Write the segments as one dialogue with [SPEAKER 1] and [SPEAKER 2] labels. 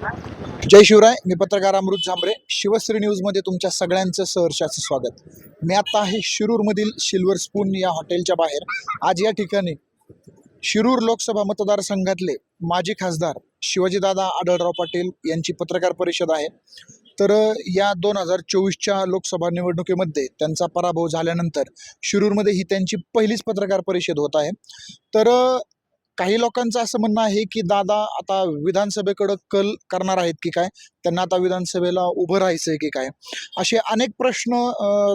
[SPEAKER 1] जय शिवराय मी पत्रकार अमृत झांबरे. शिवश्री न्यूजमध्ये तुमच्या सगळ्यांचं सहर्षाचं स्वागत. मी आता आहे शिरूरमधील सिल्वर स्पून या हॉटेलच्या बाहेर. आज या ठिकाणी शिरूर लोकसभा मतदारसंघातले माजी खासदार शिवाजीदादा आढळराव पाटील यांची पत्रकार परिषद आहे. तर या दोन हजार चोवीसच्या लोकसभा निवडणुकीमध्ये त्यांचा पराभव झाल्यानंतर शिरूरमध्ये ही त्यांची पहिलीच पत्रकार परिषद होत आहे. तर काही लोकांचं असं म्हणणं आहे की दादा आता विधानसभेकडं कल करणार आहेत की काय? त्यांना आता विधानसभेला उभं राहायचं आहे की काय? असे अनेक प्रश्न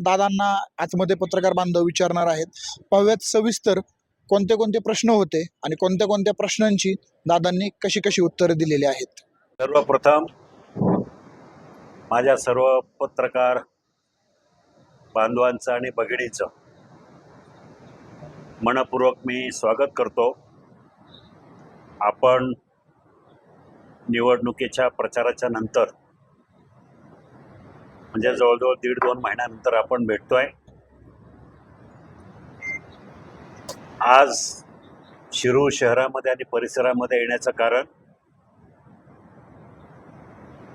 [SPEAKER 1] दादांना आतमध्ये पत्रकार बांधव विचारणार आहेत. पाहूयात सविस्तर कोणते कोणते प्रश्न होते आणि कोणत्या कोणत्या प्रश्नांची दादांनी कशी कशी उत्तरं दिलेली आहेत?
[SPEAKER 2] सर्वप्रथम माझ्या सर्व पत्रकार बांधवांचं आणि भगिनीचं मनपूर्वक मी स्वागत करतो. आपण निवडणुकीच्या प्रचाराच्या नंतर म्हणजे जवळजवळ दीड दोन महिन्यानंतर आपण भेटतोय. आज शिरूर शहरामध्ये आणि परिसरामध्ये येण्याचं कारण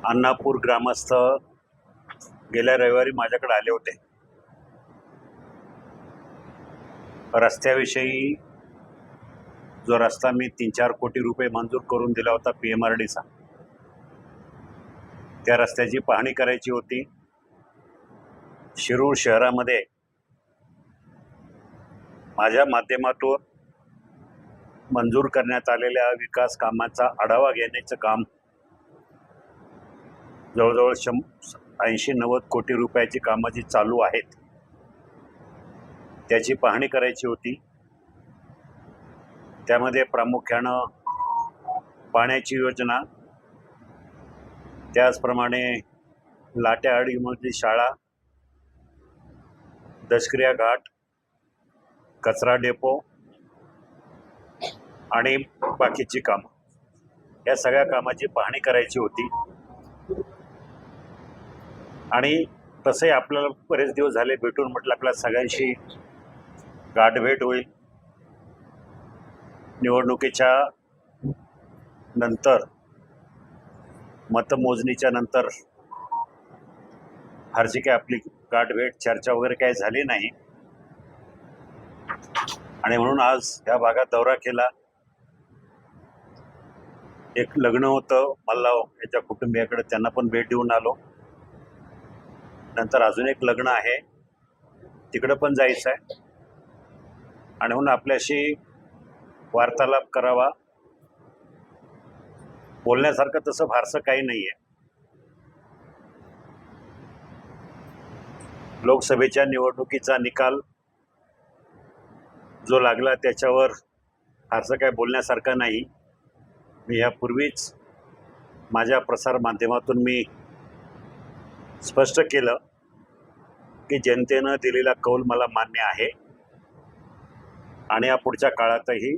[SPEAKER 2] अन्नापूर ग्रामस्थ गेल्या रविवारी माझ्याकडे आले होते. रस्त्याविषयी जो रस्ता मी तीन चार कोटी रुपये मंजूर करून दिला होता पी एम आर डीचा त्या रस्त्याची पाहणी करायची होती. शिरूर शहरामध्ये माझ्या माध्यमातून मंजूर करण्यात आलेल्या विकास कामाचा आढावा घेण्याचं काम जवळजवळ शं ऐंशी नव्वद कोटी रुपयाची कामं जी चालू आहेत. त्याची पाहणी करायची होती. त्यामध्ये प्रामुख्यानं पाण्याची योजना त्याचप्रमाणे लाट्याआडीमधली शाळा दशक्रिया घाट कचरा डेपो आणि बाकीची कामं. या सगळ्या कामाची पाहणी करायची होती. आणि तसंही आपल्याला बरेच दिवस झाले भेटून म्हटलं आपल्या सगळ्यांशी गाठभेट होईल. निवडणुकीच्या नंतर मतमोजणीच्या नंतर फारशी काही आपली गाठभेट चर्चा वगैरे काही झाली नाही. आणि म्हणून आज या भागात दौरा केला. एक लग्न होतं मल्लाव याच्या कुटुंबियाकडे त्यांना पण भेट देऊन आलो. नंतर अजून एक लग्न आहे. तिकडं पण जायचं आहे. आणि म्हणून आपल्याशी वार्तालाप करावा. बोलण्यासारखं तसं फारसं काही नाही आहे लोकसभेच्या निवडणुकीचा निकाल जो लागला त्याच्यावर फारसं काय बोलण्यासारखं नाही. मी ह्यापूर्वीच माझ्या प्रसारमाध्यमातून मी स्पष्ट केलं की जनतेनं दिलेला कौल मला मान्य आहे. आणि या पुढच्या काळातही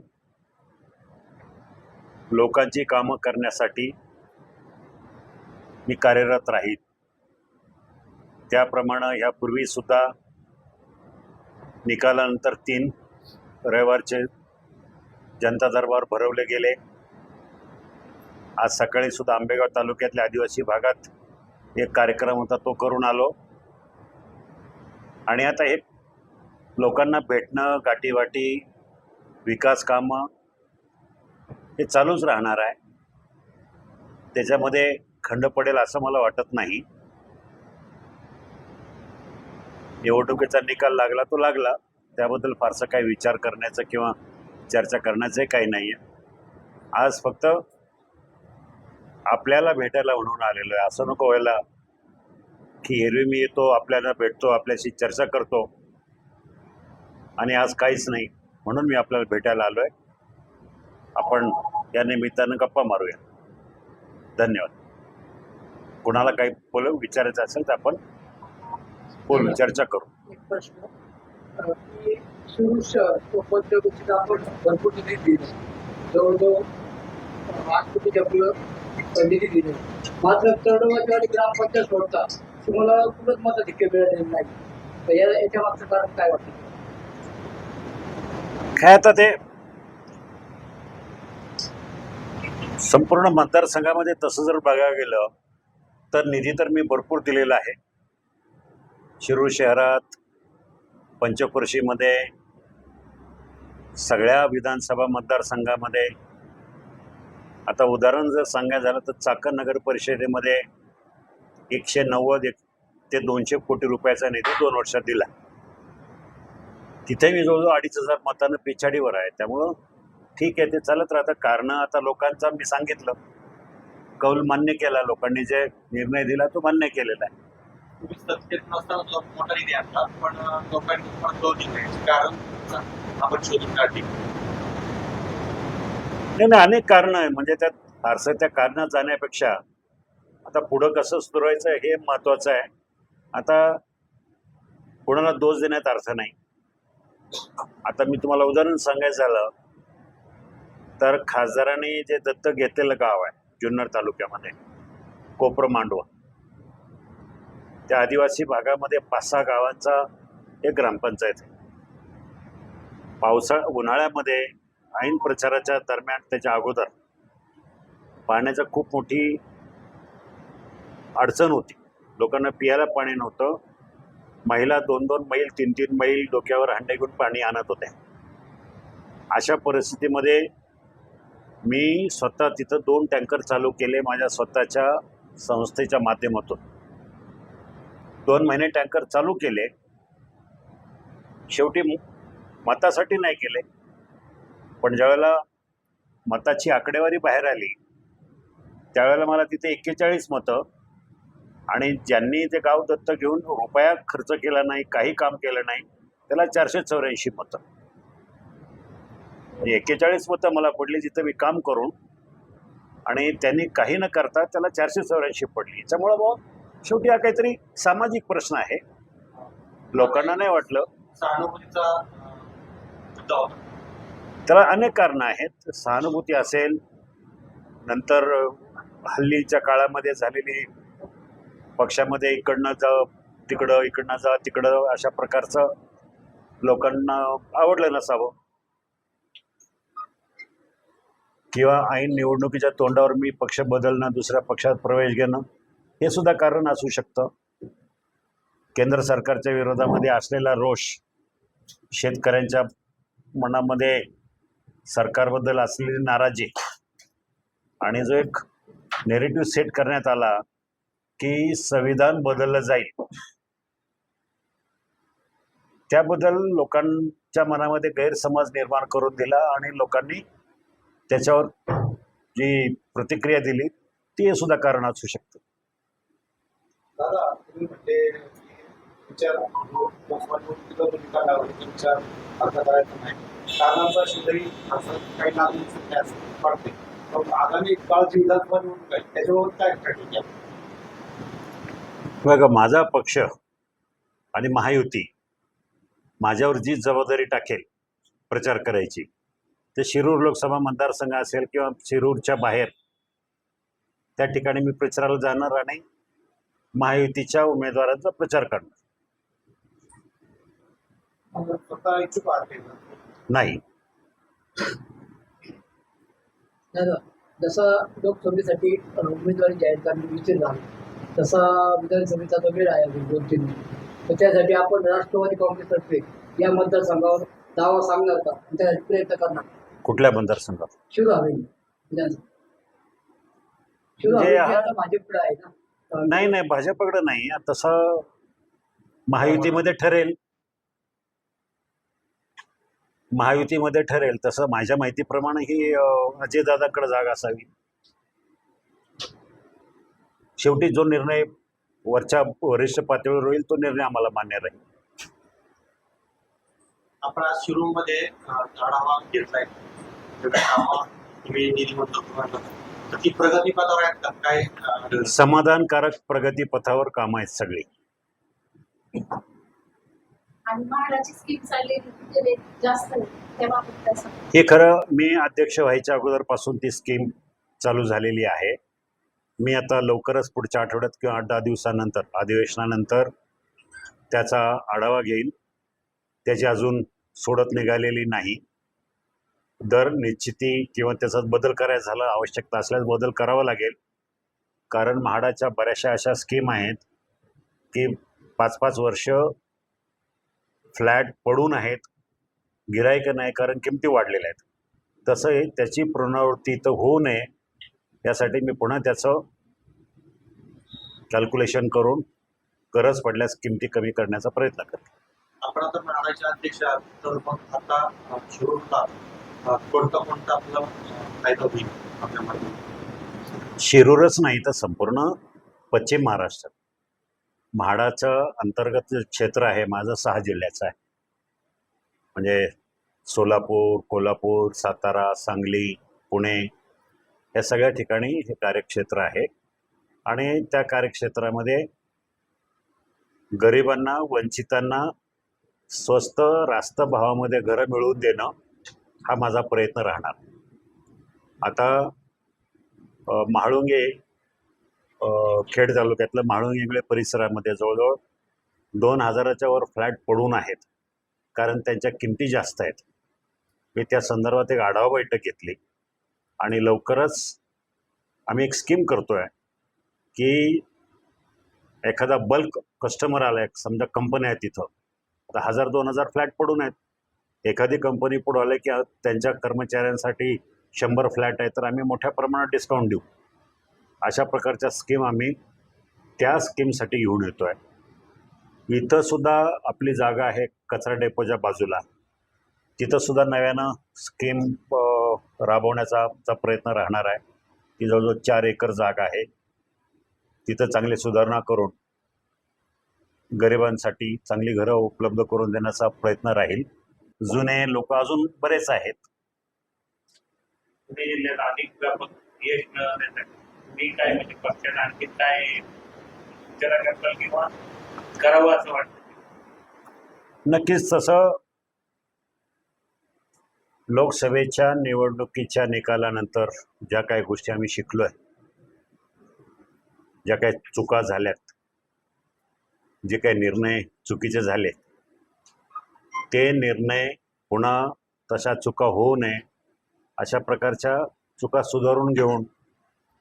[SPEAKER 2] लोकांची कामं करण्यासाठी मी कार्यरत राहील त्याप्रमाणे यापूर्वी सुद्धा निकालानंतर तीन रविवारचे जनता दरबार भरवले गेले. आज सकाळी सुद्धा आंबेगाव तालुक्यातल्या आदिवासी भागात एक कार्यक्रम होता तो करून आलो. आणि आता हे लोकांना भेटणं गाठीवाटी विकास कामं हे चालूच राहणार आहे. त्याच्यामध्ये खंड पडेल असं मला वाटत नाही. निवडणुकीचा निकाल लागला तो लागला. त्याबद्दल फारसा काही विचार करण्याचं किंवा चर्चा करण्याचंही काही नाही आहे आज फक्त आपल्याला भेटायला म्हणून आलेलो आहे. असं नको व्हायला की एरवी मी येतो आपल्याला भेटतो आपल्याशी चर्चा करतो. आणि आज काहीच नाही म्हणून मी आपल्याला भेटायला आलो आहे आपण या निमित्तानं गप्पा मारूया. धन्यवाद. कुणाला काही बोल विचारायचं असेल तर आपण बोलू चर्चा करू.
[SPEAKER 3] प्रश्न. आपण भरपूर निधी दिली. जवळजवळ अं, आठ कोटी आपलं निधी दिले. मात्र तळोबाची आणि ग्रामपंचायत सोडता तुम्हाला कुठंच मताधिक्य मिळालेलं नाही. तर या याच्या मागचं कारण काय वाटतं?
[SPEAKER 2] काय आता ते संपूर्ण मतदारसंघामध्ये तसं जर बघायला गेलं तर निधी तर मी भरपूर दिलेला आहे. शिरूर शहरात पंचक्रोशीमध्ये सगळ्या विधानसभा मतदारसंघामध्ये आता उदाहरण जर सांगायचं झालं तर चाकण नगर परिषदेमध्ये एकशे नव्वद एक ते दोनशे कोटी रुपयाचा निधी दोन वर्षात दिला. तिथे मी जवळजवळ अडीच हजार मतानं पिछाडीवर आहे. त्यामुळं ठीक आहे ते चालत राहतं कारणं आता लोकांचा मी सांगितलं. कौल मान्य केला लोकांनी जे निर्णय दिला तो मान्य केलेला आहे. नाही नाही अनेक कारणं आहे. म्हणजे त्यात फारसं त्या कारणात जाण्यापेक्षा आता पुढं कसं सुधारायचं हे महत्त्वाचं आहे. आता कोणाला दोष देण्यात अर्थ नाही. आता मी तुम्हाला उदाहरण सांगायचं झालं. तर खासदाराने जे दत्तक घेतलेलं गाव आहे जुन्नर तालुक्यामध्ये कोपर मांडवा. त्या आदिवासी भागामध्ये पाच सहा गावांचा एक ग्रामपंचायत आहे. पावसाळा उन्हाळ्यामध्ये ऐन प्रचाराच्या दरम्यान त्याच्या अगोदर पाण्याचा खूप मोठी अडचण होती. लोकांना पियाला पाणी नव्हतं. महिला दोन दोन मैल तीन तीन मैल डोक्यावर हंडे घेऊन पाणी आणत होत्या. अशा परिस्थितीमध्ये मी स्वतः तिथं दोन टँकर चालू केले माझ्या स्वतःच्या संस्थेच्या माध्यमातून. दोन महिने टँकर चालू केले. शेवटी मतासाठी नाही केले. पण ज्यावेळेला मताची आकडेवारी बाहेर आली त्यावेळेला मला तिथे एक्केचाळीस मतं आणि ज्यांनी ते गाव दत्त घेऊन रुपया खर्च केला नाही काही काम केलं नाही त्याला चारशे चौऱ्याऐंशी मतं. एक्केचाळीस मतं मला पडली जिथं मी काम करून. आणि त्यांनी काही न करता त्याला चारशे चौऱ्याऐंशी पडली. याच्यामुळं मग शेवटी हा काहीतरी सामाजिक प्रश्न आहे. लोकांना नाही वाटलं.
[SPEAKER 4] सहानुभूतीचा
[SPEAKER 2] त्याला अनेक कारणं आहेत. सहानुभूती असेल नंतर हल्लीच्या काळामध्ये झालेली पक्षामध्ये इकडनं जा तिकडं इकडनं जा तिकडं अशा प्रकारचं लोकांना आवडलं नसावं. किंवा ऐन निवडणुकीच्या तोंडावर मी पक्ष बदलणं दुसऱ्या पक्षात प्रवेश घेणं हे सुद्धा कारण असू शकतं. केंद्र सरकारच्या विरोधामध्ये असलेला रोष शेतकऱ्यांच्या मनामध्ये सरकारबद्दल असलेली नाराजी आणि जो एक नेरेटिव्ह सेट करण्यात आला की संविधान बदललं जाईल. त्याबद्दल लोकांच्या मनामध्ये गैरसमज निर्माण करून दिला आणि लोकांनी त्याच्यावर जी प्रतिक्रिया दिली ती सुद्धा कारण असू शकतं. बघा माझा पक्ष आणि महायुती माझ्यावर जी जबाबदारी टाकेल प्रचार करायची ते शिरूर लोकसभा मतदारसंघ असेल किंवा शिरूरच्या बाहेर त्या ठिकाणी मी प्रचाराला जाणार आणि महायुतीच्या उमेदवारांचा प्रचार करणार.
[SPEAKER 4] का?
[SPEAKER 2] नाही.
[SPEAKER 3] जसं लोकसभेसाठी उमेदवारी जाहीर करणे झालं तसा विधानसभेचा जो वेळ आहे दोन तीन तर त्यासाठी आपण राष्ट्रवादी काँग्रेसतर्फे या मतदारसंघावर दावा सांगणार का? त्यासाठी प्रयत्न करणार?
[SPEAKER 2] कुठल्या मतदारसंघात
[SPEAKER 3] हवेली विधानसभा.
[SPEAKER 2] म्हणजे
[SPEAKER 3] हवेली
[SPEAKER 2] हा-
[SPEAKER 3] आता भाजपकडे आहे ना तर
[SPEAKER 2] नाही नाही भाजपकडे नाही. तसं महायुतीमध्ये ठरेल. महायुतीमध्ये ठरेल. तसं माझ्या माहितीप्रमाणे ही अं, अजयदादाकडे जागा असावी. शेवटी जो निर्णय वरच्या वरिष्ठ पातळीवर होईल तो निर्णय आम्हाला मान्य राहील.
[SPEAKER 4] आपण आज शिरूरमध्ये अं, आढावा घेतलाय तुम्ही निधी मंजूर करून तर ती प्रगती पथावर आहेत का काय अं,
[SPEAKER 2] समाधानकारक प्रगती पथावर कामं आहेत सगळी? हे खरं मी अध्यक्ष व्हायच्या अगोदरपासून ती स्कीम चालू झालेली आहे. मी आता लवकरच पुढच्या आठवड्यात किंवा आठ दहा दिवसानंतर अधिवेशनानंतर त्याचा आढावा घेईन. त्याची अजून सोडत निघालेली नाही. दर निश्चिती किंवा त्याचा बदल करायचा झाला आवश्यकता असल्यास बदल करावा लागेल. कारण म्हाडाच्या बऱ्याचशा अशा स्कीम आहेत की पाच पाच वर्ष फ्लॅट पडून आहेत गिरायक नाही कारण किमती वाढलेल्या आहेत. तसं त्याची पुनरावृत्ती तर होऊ नये यासाठी मी पुन्हा त्याचं कॅल्क्युलेशन करून गरज पडल्यास किमती कमी करण्याचा प्रयत्न करतो.
[SPEAKER 4] आपण आता कोणता कोणता आपला फायदा होईल आपल्या माध्यमातून
[SPEAKER 2] शिरूरच नाही तर संपूर्ण पश्चिम महाराष्ट्रात म्हाडाचं अंतर्गत क्षेत्र आहे माझं सहा जिल्ह्याचं आहे. म्हणजे सोलापूर कोल्हापूर सातारा सांगली पुणे या सगळ्या ठिकाणी हे कार्यक्षेत्र आहे. आणि त्या कार्यक्षेत्रामध्ये गरिबांना वंचितांना स्वस्त रास्त भावामध्ये घरं मिळवून देणं हा माझा प्रयत्न राहणार. आता म्हाळुंगे खेड तालुक्यातलं म्हाळुंगे परिसरामध्ये जवळजवळ दोन हजाराच्या वर फ्लॅट पडून आहेत. कारण त्यांच्या किमती जास्त आहेत. मी त्या संदर्भात एक आढावा बैठक घेतली. आणि लवकरच आम्ही एक स्कीम करतो आहे की एखादा बल्क कस्टमर आला आहे समजा कंपनी आहे तिथं आता हजार दोन हजार फ्लॅट पडून आहेत. एखादी कंपनी पुढं आले की त्यांच्या कर्मचाऱ्यांसाठी शंभर फ्लॅट आहे तर आम्ही मोठ्या प्रमाणात डिस्काउंट देऊ. अशा प्रकारच्या स्कीम आम्ही त्या स्कीमसाठी घेऊन येतो आहे इथंसुद्धा आपली जागा आहे कचरा डेपोच्या बाजूला. तिथंसुद्धा नव्यानं स्कीम राबवण्याचा प्रयत्न राहणार आहे. ती जवळजवळ चार एकर जागा आहे. तिथं चांगली सुधारणा करून गरिबांसाठी चांगली घरं उपलब्ध करून देण्याचा प्रयत्न राहील. जुने लोक अजून बरेच आहेत.
[SPEAKER 5] पुणे जिल्ह्यात अधिक व्यापक यश मिळवण्यासाठी तुम्ही काय म्हणजे पक्षाने आणखी काय विचार करताल किंवा करावं असं वाटतं?
[SPEAKER 2] नक्कीच तसं लोकसभेच्या निवडणुकीच्या निकालानंतर ज्या काही गोष्टी आम्ही शिकलोय ज्या काही चुका झाल्यात जे काही निर्णय चुकीचे झाले ते निर्णय पुन्हा तशा चुका होऊ नये अशा प्रकारच्या चुका सुधारून घेऊन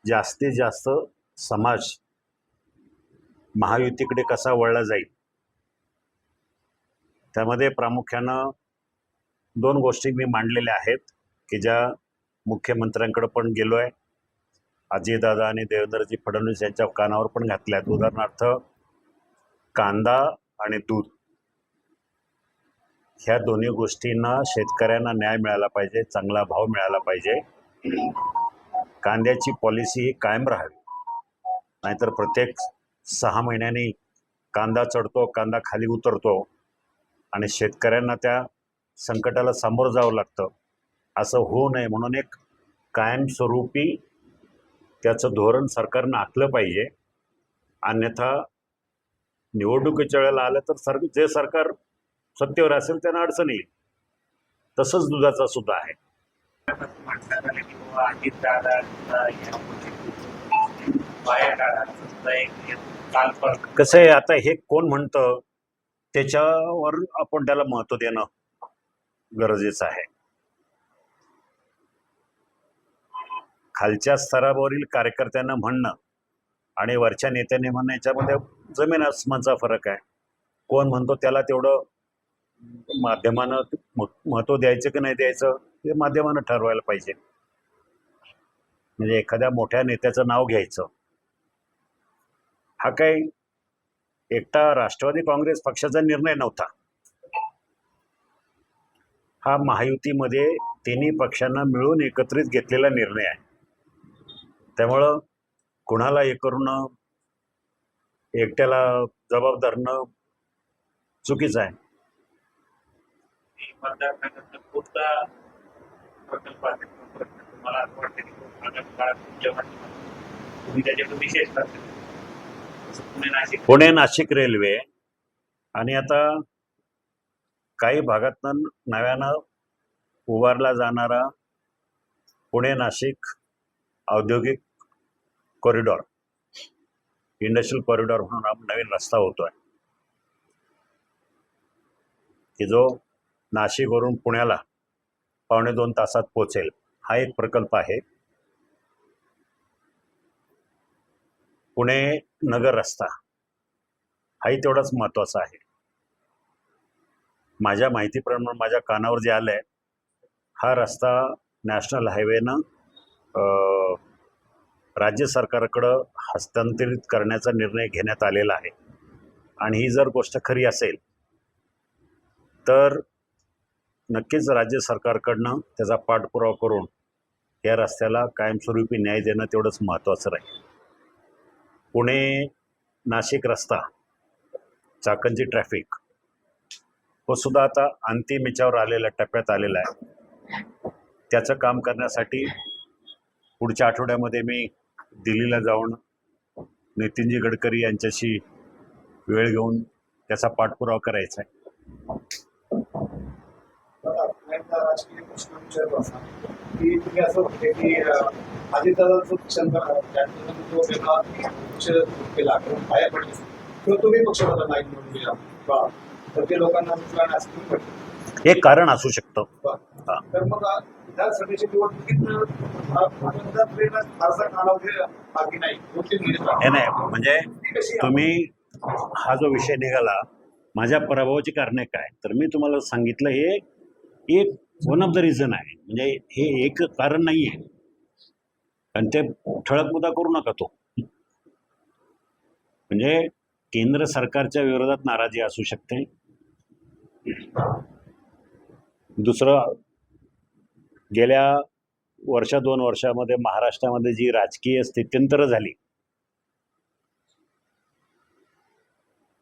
[SPEAKER 2] जास्तीत जास्त समाज महायुतीकडे कसा वळला जाईल? त्यामध्ये प्रामुख्यानं दोन गोष्टी मी मांडलेल्या आहेत की ज्या मुख्यमंत्र्यांकडे पण गेलो आहे अजयदादा आणि देवेंद्रजी फडणवीस यांच्या कानावर पण घातल्या आहेत उदाहरणार्थ कांदा आणि दूध. ह्या दोन्ही गोष्टींना शेतकऱ्यांना न्याय मिळाला पाहिजे चांगला भाव मिळाला पाहिजे. कांद्याची पॉलिसी ही कायम राहावी. नाहीतर प्रत्येक सहा महिन्यांनी कांदा चढतो कांदा खाली उतरतो आणि शेतकऱ्यांना त्या संकटाला सामोरं जावं लागतं. असं होऊ नये म्हणून एक कायमस्वरूपी त्याचं धोरण सरकारनं आखलं पाहिजे. अन्यथा निवडणुकीच्या वेळेला आलं तर सर जे सरकार सत्तेवर असेल त्यांना अडचण येईल. तसंच दुधाचा सुद्धा आहे. कसं आहे आता हे कोण म्हणतं त्याच्यावर आपण त्याला महत्त्व देणं गरजेचं आहे. खालच्या स्तरावरील कार्यकर्त्यांना म्हणणं आणि वरच्या नेत्यांनी म्हणणं याच्यामध्ये जमीन आसमानचा फरक आहे. कोण म्हणतो त्याला तेवढं माध्यमानं महत्त्व द्यायचं की नाही द्यायचं हे माध्यमानं ठरवायला पाहिजे. म्हणजे एखाद्या मोठ्या नेत्याचं नाव घ्यायचं. हा काही एकटा राष्ट्रवादी काँग्रेस पक्षाचा निर्णय नव्हता. हा महायुतीमध्ये तिन्ही पक्षांना मिळून एकत्रित घेतलेला निर्णय आहे. त्यामुळं कुणाला हे करणं एकट्याला जबाबदारणं चुकीचं आहे.
[SPEAKER 5] मतदारसंघाचा कोणता प्रकल्प असेल मला असं वाटतं की आगामी काळात तुमच्या माध्यमातून तुम्ही त्याच्याकडे विशेष लक्ष पुणे नाशिक.
[SPEAKER 2] पुणे नाशिक रेल्वे आणि आता काही भागातनं नव्यानं उभारला जाणारा पुणे नाशिक औद्योगिक कॉरिडॉर इंडस्ट्रियल कॉरिडॉर म्हणून हा नवीन रस्ता होतो आहे की जो नाशिकवरून पुण्याला पावणे दोन तासात पोचेल हा एक प्रकल्प आहे. पुणे नगर रस्ता. हाही तेवढाच महत्त्वाचा आहे. माझ्या माहितीप्रमाणे माझ्या कानावर जे आलं आहे हा रस्ता नॅशनल हायवेनं राज्य सरकारकडं हस्तांतरित करण्याचा निर्णय घेण्यात आलेला आहे. आणि ही जर गोष्ट खरी असेल तर नक्कीच राज्य सरकारकडनं त्याचा पाठपुरावा करून या रस्त्याला कायमस्वरूपी न्याय देणं तेवढंच महत्त्वाचं राहील. पुणे नाशिक रस्ता चाकणची ट्रॅफिक तो सुद्धा आता अंतिम याच्यावर आलेला टप्प्यात आलेला आहे. त्याचं काम करण्यासाठी पुढच्या आठवड्यामध्ये मी दिल्लीला जाऊन नितीनजी गडकरी यांच्याशी वेळ घेऊन त्याचा पाठपुरावा करायचा आहे.
[SPEAKER 4] राजकीय प्रश्न विचारतो असा की तुम्ही असं म्हणते की अजितदादांचं शंका त्यानंतर तो वेगळा पक्ष केला किंवा बाहेर पडले किंवा तुम्ही पक्ष बदल नाही म्हणून दिला बा तर ते लोकांना सुचला असं तुम्ही म्हटलं
[SPEAKER 2] हे कारण असू शकतं.
[SPEAKER 4] तर मग आ, विधानसभेच्या निवडणुकीत फारसा कालावधी बाकी नाही
[SPEAKER 2] नाही म्हणजे तुम्ही हा जो विषय निघाला माझ्या पराभवाची कारणे काय? तर मी तुम्हाला सांगितलं हे एक वन ऑफ द रिझन आहे. म्हणजे हे एक कारण नाही आहे आणि ते ठळक मुद्दा करू नका तो. म्हणजे केंद्र सरकारच्या विरोधात नाराजी असू शकते. दुसरं गेल्या वर्षा दोन वर्षामध्ये महाराष्ट्रामध्ये जी राजकीय स्थित्यंतर झाली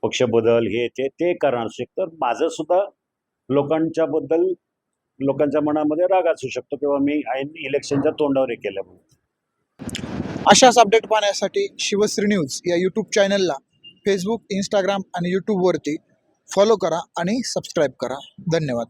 [SPEAKER 2] पक्ष बदल हे ते ते कारण असू शकतं. माझं सुद्धा लोकांच्या बद्दल लोकांच्या मनामध्ये राग असू शकतो किंवा मी ऐन इलेक्शनच्या तोंडावर हे केलं म्हणून.
[SPEAKER 1] अशाच अपडेट पाहण्यासाठी शिवश्री न्यूज या यूट्यूब चॅनलला फेसबुक इंस्टाग्राम आणि यूट्यूबवरती फॉलो करा आणि सबस्क्राईब करा. धन्यवाद.